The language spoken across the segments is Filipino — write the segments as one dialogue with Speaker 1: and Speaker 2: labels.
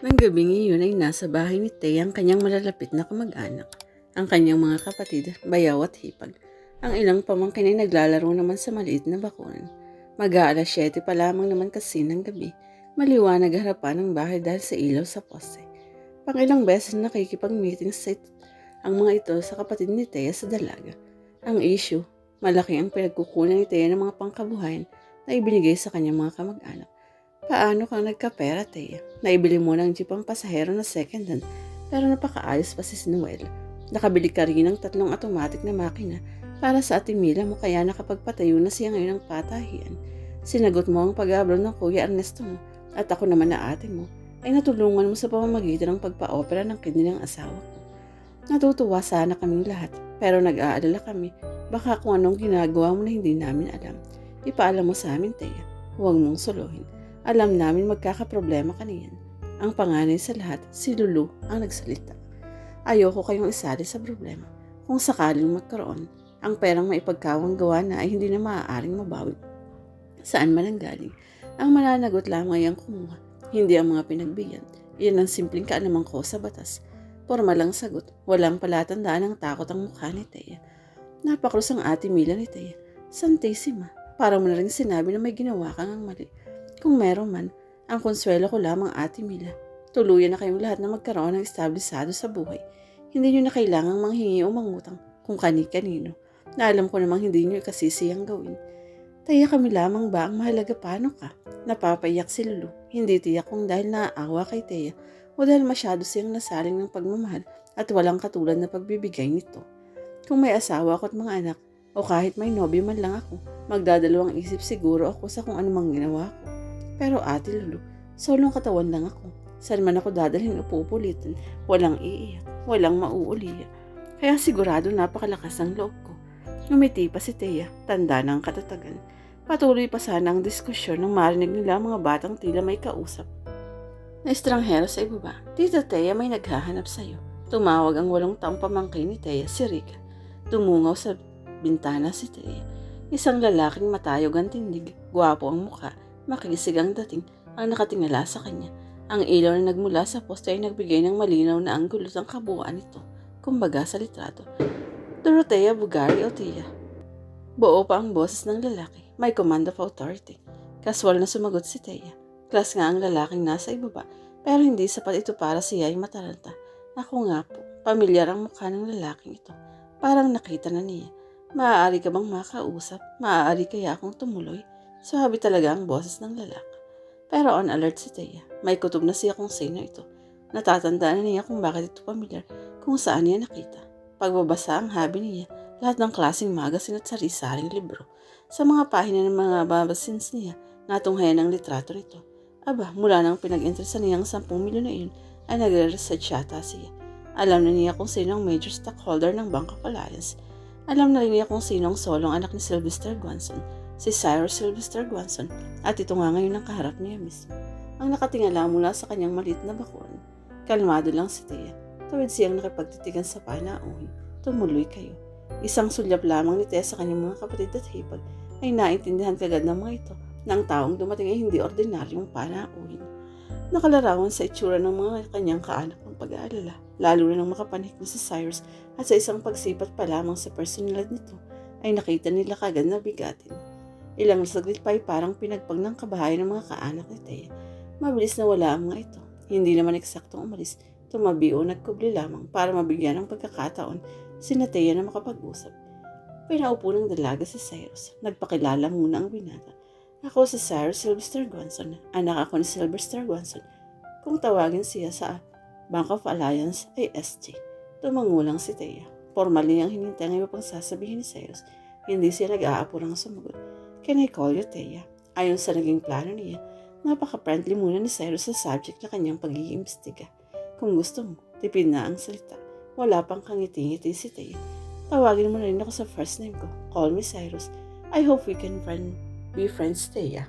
Speaker 1: Nang gabing iyon ay nasa bahay ni Tay ang kanyang malalapit na kamag-anak, ang kanyang mga kapatid, bayaw at hipag. Ang ilang pamangkin ay naglalaro naman sa maliit na bakuran. Mag-aalas 7 pa lamang naman kasi ng gabi. Maliwanag harapan ng bahay dahil sa ilaw sa poste. Pangilang beses nakikipag-meeting sa ang mga ito sa kapatid ni Teya sa dalaga. Ang issue, malaki ang pinagkukunan ni Teya ng mga pangkabuhayan na ibinigay sa kanyang mga kamag-anak. Paano kang nagkapera, Teya? Naibili mo ng jeep ang pasahero na second hand, pero napakaayos pa si Noel. Nakabili ka rin ng tatlong automatic na makina para sa ating mila mo kaya nakapagpatayo na siya ngayon ng patahian. Sinagot mo ang pag-abroad ng Kuya Ernesto mo at ako naman na ate mo ay natulungan mo sa pamamagitan ng pagpa-opera ng kidney ng asawa ko. Natutuwa sana kaming lahat pero nag-aalala kami baka kung anong ginagawa mo na hindi namin alam. Ipaalam mo sa amin, Teya. Huwag mong suluhin. Alam namin magkakaproblema ka. Ang panganay sa lahat, si Lulu ang nagsalita. Ayoko kayong isali sa problema. Kung sakaling magkaroon, ang perang maipagkawang gawa na ay hindi na maaaring mabawi. Saan man ang galing, ang mananagot lamang ay ang kumuha, hindi ang mga pinagbigyan. Iyan ang simpleng kaanamang ko sa batas. Formal lang sagot, walang palatandaan ng takot ang mukha ni Teya. Napakrus ang ate Mila ni Teya. Santissima, para mo na rin sinabi na may ginawa kang ang mali. Kung meron man, ang konsuelo ko lamang ate Mila. Tuluyan na kayong lahat na magkaroon ng establisado sa buhay. Hindi nyo na kailangang manghingi o mangutang kung kani-kanino na alam ko namang hindi nyo ikasisiyang gawin. Taya kami lamang ba ang mahalaga paano ka? Napapaiyak si Lulu. Hindi tiyak kung dahil naaawa kay Teya o dahil masyado siyang nasaling ng pagmamahal at walang katulad na pagbibigay nito. Kung may asawa ako at mga anak, o kahit may nobyo man lang ako, magdadalawang isip siguro ako sa kung anumang ginawa ko. Pero ate Lulu, solong katawan lang ako. Saan man ako dadalhin o pupulitin, walang iiyak, walang mauuliya. Kaya sigurado napakalakas ang loob ko. Ngumiti pa si Teya, tanda ng katatagan. Patuloy pa sana ang diskusyon nang marinig nila ang mga batang tila may kausap. Na estranghero sa ibaba, Tita Teya may naghahanap sa'yo. Tumawag ang walong taong pamangkin ni Teya, si Rica. Tumungaw sa bintana si Teya. Isang lalaking matayog ang tindig, gwapo ang mukha, makisig ang dating, ang nakatingala sa kanya. Ang ilaw na nagmula sa poste ay nagbigay ng malinaw na anggulo ng kabuuan nito, kumbaga sa litrato. Dorothea Bugari o Tia. Buo pa ang boses ng lalaki, may command of authority. Kaswal na sumagot si Teya. Klas nga ang lalaking nasa ibaba, pero hindi sapat ito para siya ay matalanta. Ako nga po, pamilyar ang mukha ng lalaking ito. Parang nakita na niya. Maaari ka bang makausap? Maaari kaya akong tumuloy? Swabe talaga ang boses ng lalaki. Pero on alert si Teya. May kutob na siya kung sino ito. Natatandaan na niya kung bakit ito pamilyar, kung saan niya nakita. Pagbabasa ang habi niya, lahat ng klaseng magasin at sari-saring libro. Sa mga pahina ng mga babasins niya, natunghayan ang litrato nito. Aba, mula nang pinag-interesan niyang 10 milyon na iyon, ay nagre-research yata siya. Alam na niya kung sino ang major stockholder ng Bank of Alliance. Alam na rin niya kung sino ang solong anak ni Sylvester Guanson, si Cyrus Sylvester Guanson, at ito nga ngayon ang kaharap niya mismo. Ang nakatingala mula sa kanyang maliit na bakuran. Kalmado lang si Thea. Tawid siyang nakipagtitigan sa panauhin. Tumuloy kayo. Isang sulyap lamang ni Thea sa kanyang mga kapatid at hipag ay naintindihan kagad ng mga ito na ang taong dumating ay hindi ordinaryong panauhin. Nakalarawan sa itsura ng mga kanyang kaanak ng pag-aalala, lalo na nang makapanik na si Cyrus at sa isang pagsipat pa lamang sa personalidad nito ay nakita nila kagad na bigatin. Ilang saglit pa ay parang pinagpag ng kabahayan ng mga kaanak ni Thea. Mabilis na wala ang mga ito. Hindi naman eksaktong umalis. Tumabi o nagkubli lamang para mabigyan ng pagkakataon si Thea na makapag-usap. Pinaupo ng dalaga si Cyrus. Nagpakilala muna ang binata. Ako si Cyrus Sylvester Guanson. Anak ako ni Sylvester Guanson. Kung tawagin siya sa Bank of Alliance ay SG. Tumangulang si Thea. Formal niyang hinintay ang iba pang sasabihin ni Cyrus. Hindi siya nag-aapurang sumagot. Can I call you Thea? Ayon sa naging plano niya, napaka-friendly muna ni Cyrus sa subject na kanyang pag-iimbestiga. Kung gusto mo, tipid na ang salita. Wala pang kangiti-ngiti si Thea. Tawagin mo na rin ako sa first name ko. Call me Cyrus. I hope we can friend, be friends, Thea.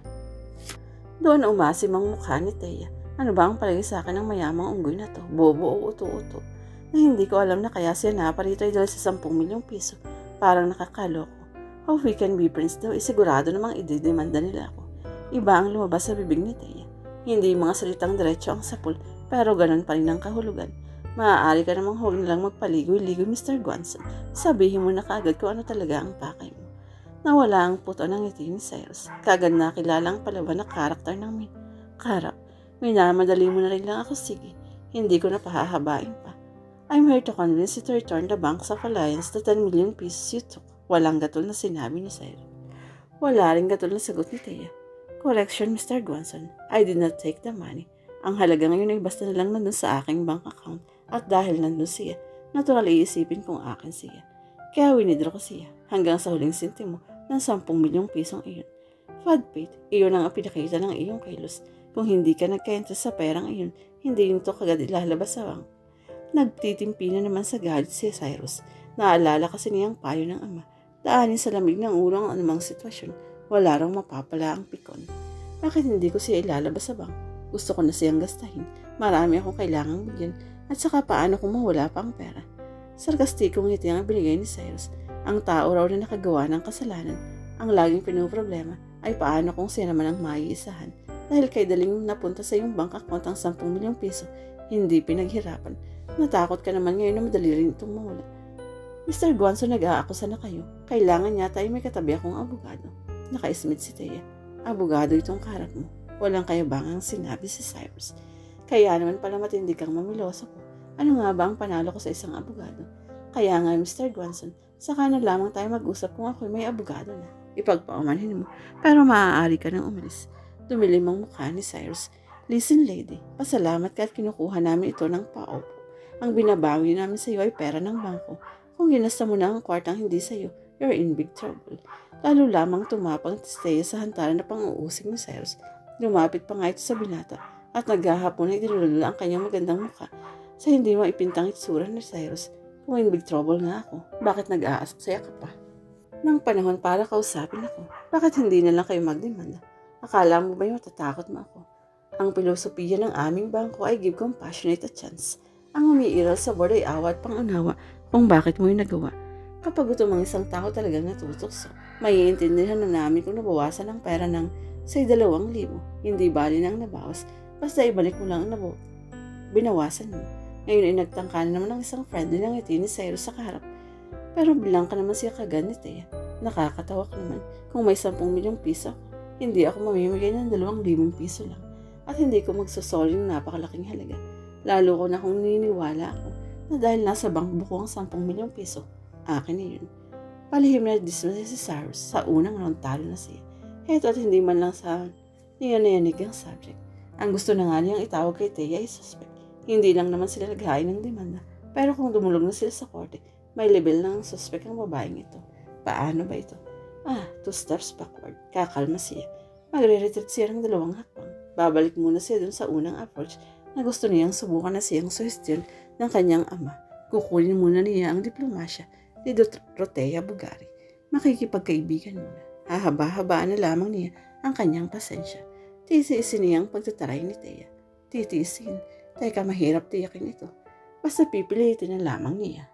Speaker 1: Doon umasim ang mukha ni Thea. Ano ba ang palagi sa akin ng mayamang unggoy na to? Bobo o uto-uto? Na hindi ko alam na kaya siya naparito ay dahil sa 10 milyong piso. Parang nakakaloko. Hope we can be friends daw, eh, sigurado namang ididemanda nila ako. Iba ang lumabas sa bibig ni Thea. Hindi mga salitang diretso ang sapul, Pero ganun pa rin ang kahulugan. Maaari ka namang huwag nilang magpaligoy-ligoy, Mr. Guanson. Sabihin mo na kaagad kung ano talaga ang pakay mo. Nawala ang puto ng ngiti ni Cyrus. Kagad nakilala ang palaban na karakter ng Min. Karap, minamadali mo na rin lang ako, sige. Hindi ko na pahahabain pa. I'm here to convince you to return the Banks of Alliance the 10 million pieces you took. Walang gatol na sinabi ni Cyrus. Wala rin gatol na sagot ni Thea. Correction, Mr. Guanson. I did not take the money. Ang halaga ngayon ay basta na lang nandun sa aking bank account at dahil nandun siya, natural iisipin kong akin siya. Kaya winidraw ko siya hanggang sa huling sintimo ng 10 milyong pisong iyon. Fadpate, iyon ang pinakita ng iyong kilos. Kung hindi ka nagkainta sa perang iyon, hindi yun to kagad ilalabas sa bank. Nagtitimpi na naman sa galit si Cyrus. Naalala kasi niyang payo ng ama. Daanin sa lamig ng ulo ang anumang sitwasyon. Wala raw mapapala ang pikon. Bakit hindi ko siya ilalabas sa bank? Gusto ko na siyang gastahin. Marami akong kailangang bigyan. At saka paano kung mawala pa ang pera? Sarkastikong ngiti ang binigay ni Cyrus. Ang tao raw na nakagawa ng kasalanan. Ang laging pinoproblema ay paano kung siya naman ang maiisahan. Dahil kay daling napunta sa iyong bank account ang 10 milyong piso, hindi pinaghirapan. Natakot ka naman ngayon na madali rin itong mawala. Mr. Guanzo, nag-aakusa na kayo. Kailangan yata ay may katabi akong abogado. Naka-smith si Thea. Abogado itong karat mo. Walang kayabangang sinabi si Cyrus. Kaya naman pala matindi kang mamiloso ko. Ano nga ba ang panalo ko sa isang abogado? Kaya nga, Mr. Guanson, saka na lamang tayo mag-usap kung ako'y may abogado na. Ipagpaumanhin mo. Pero maaari ka nang umalis. Dumilim ang mukha ni Cyrus. Listen, lady. Pasalamat ka at kinukuha namin ito ng paupo. Ang binabawi namin sa iyo ay pera ng bangko. Kung ginasta mo na ang kwartang hindi sa iyo, you're in big trouble. Lalo lamang tumapang stay sa hantaran na pang-uusig ni Cyrus. Lumapit pa nga ito sa binata at naghahapon ay dinulula ang kanyang magandang mukha sa hindi mo ipintang itsura ni Cyrus. Kung in big trouble nga ako, bakit nag-aasaksaya ka pa? Nang panahon para kausapin ako, bakit hindi na lang kayo magdemanda? Akala mo ba yung matatakot mo ako? Ang pilosopiya ng aming bangko ay give compassionate a chance. Ang umiiral sa board ay awa at pangunawa kung bakit mo yung nagawa. Kapag ito mga isang tao talagang natutokso, maiintindihan na namin kung nabawasan ang pera ng say dalawang libo. Hindi bali nang nabawas, basta ibalik mo lang ang nabaw. Binawasan mo. Ngayon ay nagtangka na naman ng isang friendly ng ngiti ni Cyrus sa kaharap. Pero bilang ka naman siya kagad ni Thea. Nakakatawa ka naman. Kung may 10 milyong piso, hindi ako mamimigay ng 2,000 piso lang. At hindi ko magsusoli ng napakalaking halaga. Lalo ko na kung niniwala ako na dahil nasa bank buko ang 10 milyong piso, akin na yun. Palihim na dismiss si Cyrus sa unang round talo na siya. Heto at hindi man lang sa niyan-niyanig ang subject. Ang gusto na nga niyang itawag kay Thea ay suspect. Hindi lang naman sila naghain ng demanda. Pero kung dumulog na sila sa korte, may level ng suspect ang babaeng ito. Paano ba ito? Ah, two steps backward. Kakalma siya. Magre-retreat siya ng dalawang hakbang. Babalik muna siya dun sa unang approach na gusto niyang subukan na siyang suhestyon ng kanyang ama. Kukunin muna niya ang diplomasya ni Dorotea Bugari. Makikipagkaibigan muna. Hahaba-habaan na lamang niya ang kanyang pasensya. Titiisin niya ang pagtataray ni Thea. Titiisin. Teka, mahirap tiyakin ito. Basta pipilitin na lamang niya.